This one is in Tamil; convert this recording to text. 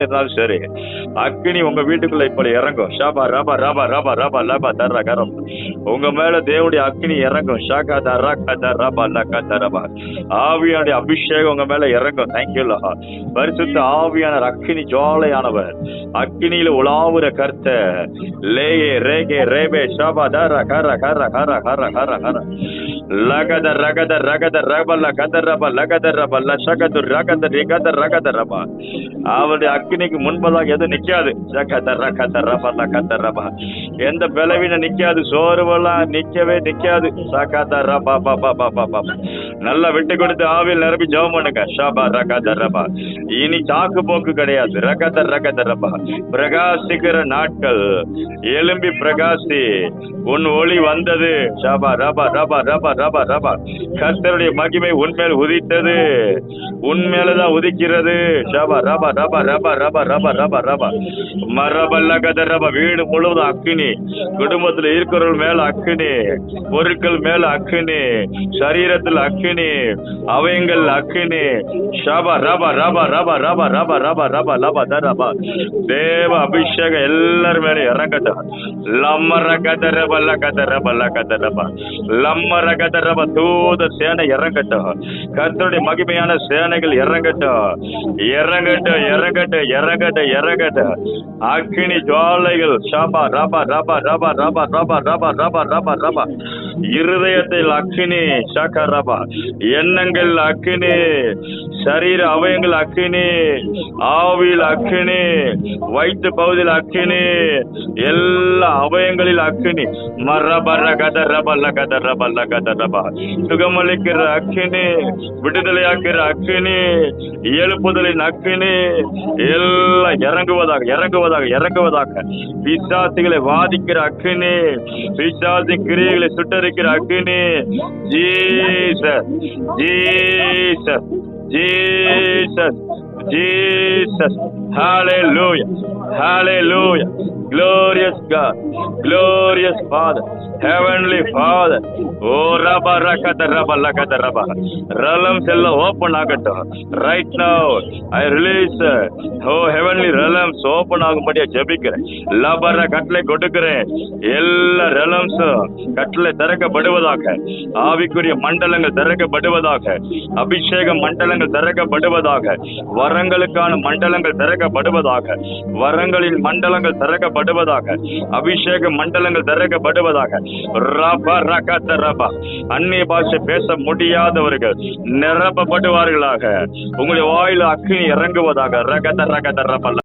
இருந்தாலும் சரி. அக்னி உங்க வீட்டுக்குள்ள இப்படி இறங்கும். ஷாபா ரபா ரபா ரபா ரபா லாபா தர்ரா கரம். உங்க மேல தேவனுடைய அக்னி இறங்கும். ஷாகா தர்ரா கதா ரபா லக்கா தரபா ஆவியானுடைய அபிஷேகம் உங்க மேல இறங்கும். தேங்க்யூ லஹா பரிசுத்த ஆவியான அக்னி ஜோலையானவர். அக்கினியில உலாவுற கர்த்த லேயே ரேகே ரேபே ஷாபா தர்ரா கர கர கர கர கர கர லகத ரகத ரகத ரபல கத லகத ரப லஷகது ரகத ரிகத ரகத ரப அவருடைய அக்னிக்கு முன்பதாக எதுவும் நிக்காது. ஜகத ரகத ரப லகத ரப. எந்த பலவீனம் நிக்காது. சோறுவெல்லாம் நிக்கவே நிக்காது. சகத ரப ப ப ப ப ப. நல்லா விட்டு கொடுத்து ஆவியில் நிரப்பி ஜெபம் பண்ணுங்க. ஷாபா ரகா ரபா இனி சாக்கு போக்கு கிடையாது. ரக தர் ரக ரபா பிரகாசிக்கிற நாட்கள். எலும்பி பிரகாசி. உன் ஒளி வந்தது. ஷாபா ரபா ரபா ரபா ரபா ரபா. கர்த்தருடைய மகிமை உன்மேல் உதித்தது. உன்மேலதான் உதிக்கிறது. ஷாபா ரபா ரபா ரபா ரபா ரபா ரபா ரபா. மரபல்ல கதரபா வீடு முழுவதும் அக்கினி. குடும்பத்துல இருக்கிறவர்கள் மேல அக்கினி. பொருட்கள் மேல அக்கினி. சரீரத்தில் அக்கினி. அவயங்கள் அக்கினி ஷபா ரபா ரபா ரபா ரபா ரபா ரபா ரபா ரபா தரபா தேவ அபிஷேகம் எல்லாரும் மேல இறங்கட்டும் ரப லகத ரப லகத ரப லம்ம ரகத ரப தூத சேனை இறங்கட்டும் கத்தருடைய மகிமையான சேனைகள் இறங்கட்டும் இறங்கட்டும் இறங்கட்டும் இறங்கட்டும் இறங்கட்டும் அக்கினி ஜுவாலைகள் சபா ரபா ரபா ரபா ரபா ரபா ரபா ரபா ரபா ரபா இருதயத்தில் அக்கினி ஷாக்கா ரபா எண்ணங்கள் அக்கினி சரீர அவயங்கள் அக்கினி ஆவியில் அக்கினி வயிற்று பகுதியில் அக்கினி எல்லா அவயங்களில் அக்கினி. மரபர கத ரபல்ல கத ரபல்ல கத ரபா சுகமளிக்கிற அக்கினி விடுதலையாக்கிற அக்கினி எழுப்புதலின் அக்கினி எல்லாம் இறங்குவதாக இறங்குவதாக இறங்குவதாக. பிசாசிகளை வாதிக்கிற அக்கினி பிசாசி கிரியைகளை हमारे ग्राहकी ने Jesus Jesus Jesus Jesus hallelujah hallelujah. Glorious god glorious father heavenly father. ஓ ரபா ரகத ரபா லகத ரபா. ரலம்ஸ் எல்லாம் ஓபன் ஆகட்டும். Right now I release O heavenly realms open ஆகும்படியா ஜெபிக்கிறேன். லபர கட்டளை கொடுக்கிறேன். எல்லா ரலம்ஸும் கட்டளை திறக்கப்படுவதாக ஆவிக்குரிய மண்டலங்கள் திறக்கப்படுவதாக அபிஷேக மண்டலங்கள் திறக்கப்படுவதாக வரங்களுக்கான மண்டலங்கள் திறக்கப்படுவதாக வரங்களின் மண்டலங்கள் திறக்க திறக்கப்படுவதாக அபிஷேக மண்டலங்கள் திறக்கப்படுவதாக. ரப ரகத்த ரபா. அந்நிய பாஷை பேச முடியாதவர்கள் நிரப்பப்படுவார்களாக. உங்களுடைய வாயில அக்னி இறங்குவதாக. ரகத ரகத ரபல்ல